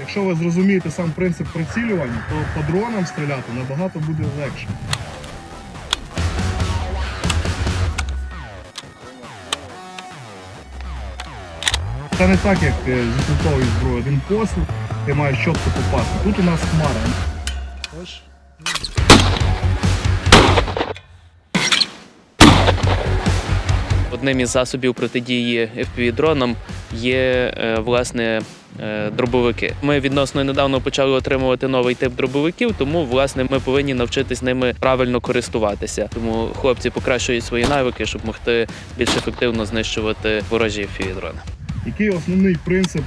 Якщо ви зрозумієте сам принцип прицілювання, то по дронам стріляти набагато буде легше. Це не так, як е, з культовою зброєю. Він постріл, ти маєш чітко попасти. Тут у нас хмара. Одним із засобів протидії FPV-дронам є е, власне е, дробовики. Ми відносно недавно почали отримувати новий тип дробовиків, тому власне ми повинні навчитись ними правильно користуватися. Тому хлопці покращують свої навики, щоб могти більш ефективно знищувати ворожі FPV-дрони. Який основний принцип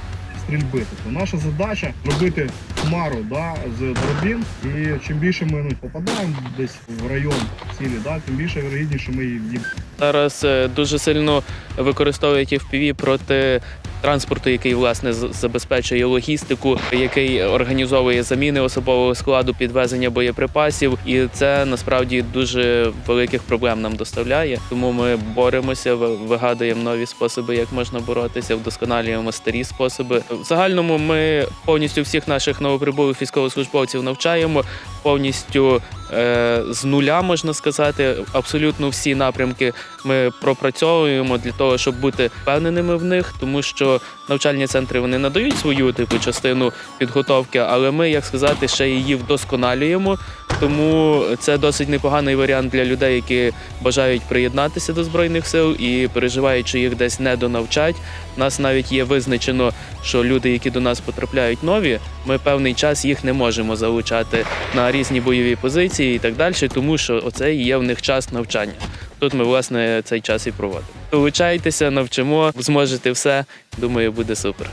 стрільби? Тобто наша задача робити хмару да, з дробін, і чим більше ми ну, попадаємо десь в район цілі, да, тим більше вірогідніше ми її вдіб. Зараз е, дуже сильно використовують FPV проти транспорту, який власне забезпечує логістику, який організовує заміни особового складу, підвезення боєприпасів, і це насправді дуже великих проблем нам доставляє. Тому ми боремося, ви- вигадуємо нові способи, як можна боротися, вдосконалюємо старі способи. В загальному ми повністю всіх наших новоприбулих військовослужбовців навчаємо повністю е, з нуля, можна сказати, абсолютно всі напрямки ми пропрацьовуємо для того, щоб бути впевненими в них, тому що навчальні центри вони надають свою типу частину підготовки, але ми, як сказати, ще її вдосконалюємо. Тому це досить непоганий варіант для людей, які бажають приєднатися до збройних сил і переживають, що їх десь не донавчать. У нас навіть є визначено, що люди, які до нас потрапляють нові, ми певний час їх не можемо залучати на різні бойові позиції і так далі, тому що оце є в них час навчання. Тут ми власне цей час і проводимо. Долучайтеся, навчимо, зможете все. Думаю, буде супер.